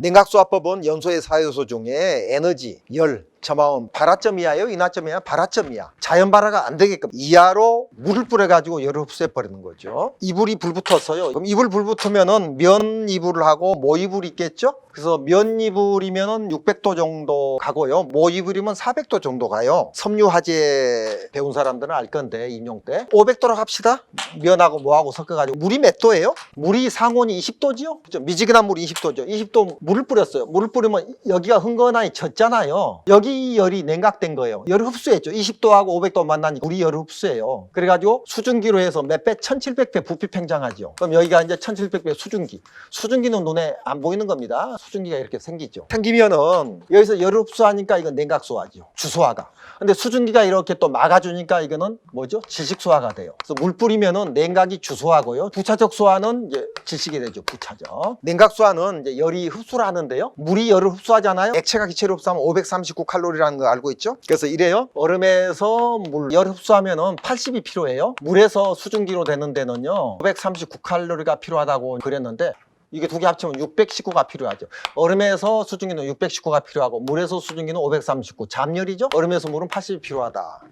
냉각수화법은 연소의 사요소 중에 에너지, 열, 저마음 발화점이야요? 인화점이야? 발화점이야? 자연 발화가 안 되게끔 이하로 물을 뿌려가지고 열을 흡수해 버리는 거죠. 이불이 불 붙었어요. 그럼 이불 불 붙으면은 면 이불을 하고 모 이불이 있겠죠? 그래서 면 이불이면은 600도 정도 가고요. 모 이불이면 400도 정도 가요. 섬유화재 배운 사람들은 알 건데 임용 때. 500도로 합시다. 면하고 뭐하고 섞어가지고. 물이 몇 도예요? 물이 상온이 20도지요? 그죠? 미지근한 물이 20도죠. 20도 물을 뿌렸어요. 물을 뿌리면 여기가 흥건하게 젖잖아요. 여기 열이 냉각된 거예요. 열을 흡수했죠. 20도하고 500도 만나니까 물이 열을 흡수해요. 그래가지고 수증기로 해서 몇 배? 1700배 부피 팽창하죠. 그럼 여기가 이제 1700배 수증기. 수증기는 눈에 안 보이는 겁니다. 수증기가 이렇게 생기죠. 생기면은 여기서 열을 흡수하니까 이건 냉각수화죠. 주소화가. 근데 수증기가 이렇게 또 막아주니까 이거는 뭐죠? 질식수화가 돼요. 그래서 물 뿌리면은 냉각이 주소하고요. 부차적 수화는 이제 질식이 되죠. 부차적. 냉각수화는 이제 열이 흡수를 하는데요. 물이 열을 흡수하잖아요. 액체가 기체를 흡수하면 539 칼로리라는 거 알고 있죠 그래서 이래요 얼음에서 물 열 흡수하면은 80이 필요해요 물에서 수증기로 되는 데는요 539 칼로리가 필요하다고 그랬는데 이게 두 개 합치면 619가 필요하죠. 얼음에서 수증기는 619가 필요하고 물에서 수증기는 539. 잠열이죠. 얼음에서 물은 80이 필요하다.